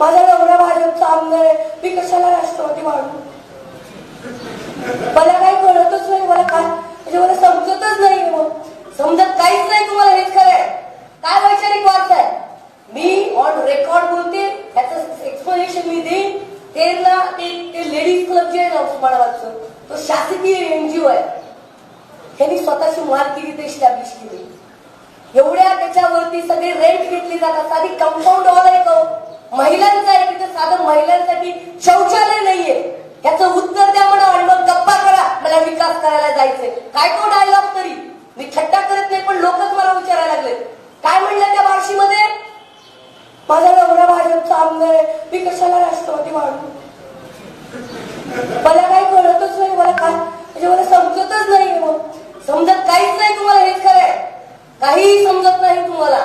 माझा नवरा भाजपचा आमदार आहे. मी कशाला राष्ट्रवादी वाढू? मला काही कळतच नाही मला काय म्हणजे मला समजतच नाही मग. समजत काहीच नाही तुम्हाला हेच खरं आहे. काय वैचारिक वाचताय मी ऑन रेकॉर्ड बोलते त्याचं एक्सप्लेनेशन मी देईन. ते ना ते ते लेडीज क्लब जे आहे ना उस्मानाबादचं तो शासकीय एनजीओ आहे. त्यांनी स्वतःची मालकिरी ते इस्टॅब्लिश केली. एवढ्या त्याच्यावरती सगळे रेंट घेतली जातात साधी कंपाऊंड वॉल महिलांचं आहे तिथे साधं महिलांसाठी शौचालय नाहीये. याचं उत्तर द्या म्हणा आणि मग गप्पा करा मला विकास करायला जायचंय. काय तो डायलॉग तरी? मी थट्टा करत नाही पण लोकच मला विचारायला लागले काय म्हणलं त्या बार्शीमध्ये माझा नवरा भाजपचा आमदार आहे. मी कशाला राष्ट्रवादी वाढू मला काही कळतच नाही मला काय? म्हणजे मला समजतच नाही मग. समजत काहीच नाही तुम्हाला हेच खरंय काहीही समजत नाही तुम्हाला.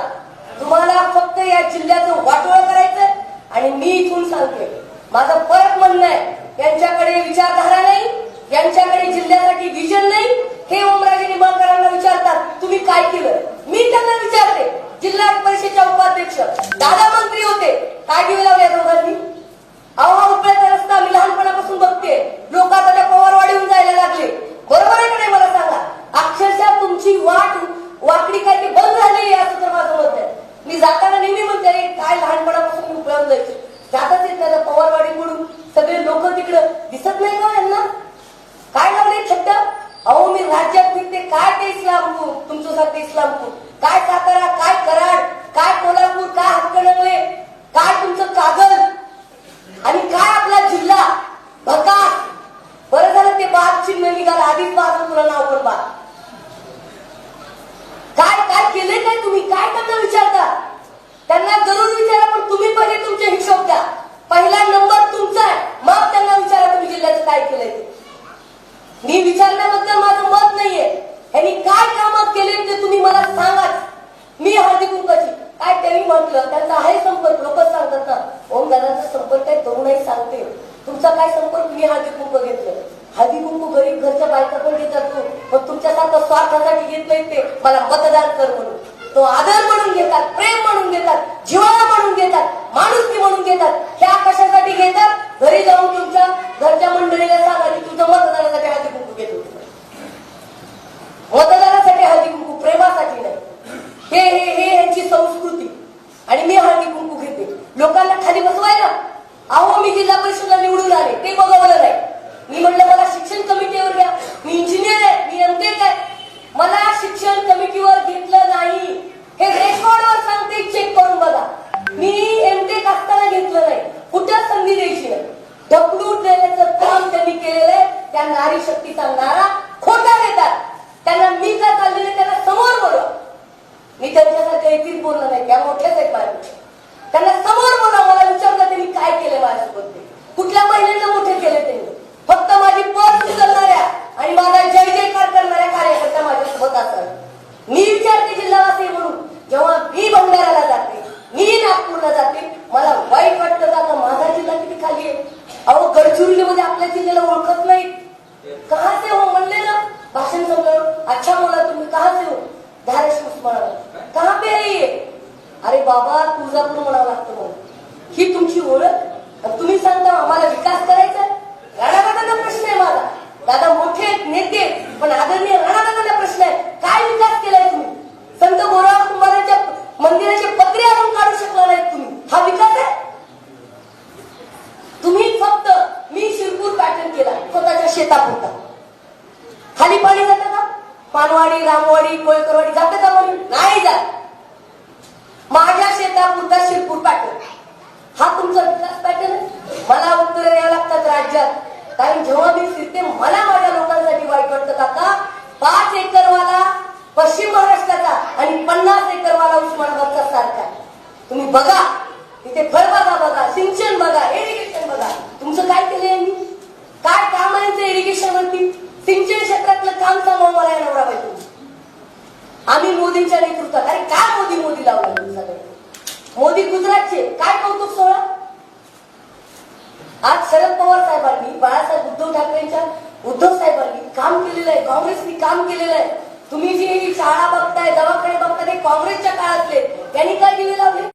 तुम्हाला फक्त या जिल्ह्याचं वाटोळ करायचंय आणि मी इथून सांगते माझं परत म्हणणं आहे यांच्याकडे विचारधारा नाही यांच्याकडे जिल्ह्यासाठी विजन नाही हे ओमराजे निंबाळकरांना विचारतात तुम्ही काय केलं मी त्यांना विचारते जिल्हा परिषदेच्या उपाध्यक्ष दादा मंत्री होते काय घेऊ लावल्या दोघांनी अहो हा उपळ्याचा रस्ता मी लहानपणापासून बघते लोक आता त्या पवारवाडीहून जायला लागले बरोबर आहे का नाही मला सांगा अक्षरशः तुमची वाट वाकडी काय ती बंद झालेली आहे असं तर माझं मत आहे मी जाताना नेहमी म्हणते "अरे, काय लहानपणापासून मी उपळ्याहून जायचे जातच येत नाही त्या पवारवाडी म्हणून इकडं दिसत नाही का यांना? काय लावले छड्ड अहो मी राज्यात फिरते काय ते इस्लामपूर? तुमच्यासाठी इस्लामपूर. काय सातारा? काय कराड? काय कोल्हापूर? काय हातकणंगले काय तुमचं कागल आणि काय आपला जिल्हा? भका बरं झालं ते बाग चिन्ह निघाला आधीच बाग तुला नाव पण बाग काय काय केले काय तुम्ही? काय त्यांना विचारता? त्यांना जरूर विचारा पण तुम्ही पहिले तुमचे हिशोब द्या पहिला नंबर तुमचा आहे मग त्यांना विचारा तुम्ही जिल्ह्याचं काय केलंय ते मी विचारण्याबद्दल माझं मत नाहीये यांनी काय कामं केले ते तुम्ही मला सांगाच मी हळदी कुंकाची काय त्यांनी म्हटलं त्यांचा आहे संपर्क लोकच सांगतात ना ओम दादाचा संपर्क आहे तरुणाई सांगते तुमचा म्हणून मी हळदी कुंक घेतलं. हळदी कुंकू गरीब घरच्या बायका पण घेतात तू. पण तुमच्यासारखं स्वार्थासाठी घेत नाहीत ते. मला मतदान कर म्हणून. तो आदर म्हणून घेतात प्रेम म्हणून घेतात जीवाला म्हणून घेतात माणुसकी म्हणून घेतात ह्या कशासाठी घेतात घरी जाऊन तुमच्या घरच्या मंडळीला सांगा की तुझं मतदानासाठी हळदी कुंकू घेतो मतदानासाठी हळदी कुंकू प्रेमासाठी नाही हे हे हे यांची संस्कृती आणि मी हळदी कुंकू घेते लोकांना खाली बसवायला अहो मी जिल्हा परिषदला निवडून आले ते बघवलं नाही मी म्हणलं मला शिक्षण कमिटीवर घ्या मी इंजिनियर आहे मी एमटेक आहे मला शिक्षण कमिटीवर घेतलं नाही हे रेकॉर्डवर सांगते चेक करून बघा मी एमटेक असताना घेतलं नाही कुठं संधी द्यायची नाही ढकलून देण्याचं काम त्यांनी केलेलं आहे त्या नारी शक्ती सांगणारा खोटा देतात त्यांना मी का चाललेले त्यांना समोर बोलवा मी त्यांच्यासारखं एकच बोलणार नाही त्या मोठ्याच आहेत माझ्यापेक्षा त्यांना समोर बोला मला विचारलं त्यांनी काय केलं माझ्यासोबत ते. कुठल्या महिलांना मोठे केले त्यांनी फक्त माझी पर्स उचलणाऱ्या आणि माझा जय जयकार करणाऱ्या कार्यकर्त्या माझ्यासोबत असतात मी विचारते जिल्हावासी म्हणून जेव्हा मी भंडाऱ्याला जाते मी नागपूरला जाते मला वाईट वाटतं का आता माझा जिल्हा किती खाली आहे अहो गडचिरोलीमध्ये आपल्या जिल्ह्याला ओळखत नाहीत कहा से हो म्हणले ना भाषण संपल्यावर अच्छा बोला तुम्ही कहा से हो धाराशिव उस्मानाबाद कहा पे है ये अरे बाबा तुळजापूर म्हणावं लागतं मला ही तुमची ओळख आणि तुम्ही सांगता आम्हाला विकास करायचा आहे? राणादादांना प्रश्न आहे माझा दादा मोठे आहेत, नेते आहेत, पण आदरणीय राणादादांना प्रश्न आहे काय विकास केलाय तुम्ही संत गोराव कुंभाराच्या मंदिराचे पत्रे आणून काढू शकला नाहीत तुम्ही हा विकास आहे तुम्ही फक्त मी शिरपूर पॅटर्न केला स्वतःच्या शेतापुरता. खाली पाणी जातं का? पानवाडी रामवाडी कोळकरवाडी जातं का म्हणून नाही जात. माझ्या शेतापुरता शिरपूर पॅटर्न हा तुमचा विकास पॅटर्न मला उत्तर द्यावं लागतात राज्यात. कारण जेव्हा मी फिरते मला माझ्या लोकांसाठी वाईट वाटतं काका पाच एकरवाला पश्चिम महाराष्ट्राचा आणि पन्नास एकरवाला उस्मानाबादचा सारखा आहे. तुम्ही बघा तिथे फळबागा बघा सिंचन बघा इरिगेशन बघा तुमचं काय केलं यांनी काय काम आहे यांचं इरिगेशन वरती सिंचन क्षेत्रातलं काम सांगा मला या नवरा बायको आम्ही मोदींच्या नेतृत्वात. अरे काय मोदी मोदी लावलं तुमच्याकडे? मोदी गुजरातचे. काय कौतुक सोहळा? आज शरद पवार साहेबांनी बाळासाहेब उद्धव ठाकरेंच्या उद्धव साहेबांनी काम केलेलं आहे. काँग्रेसनी काम केलेलं आहे. तुम्ही जी शाळा बघताय दवाखाने बघताय ते काँग्रेसच्या काळातले. त्यांनी काय दिले लावले?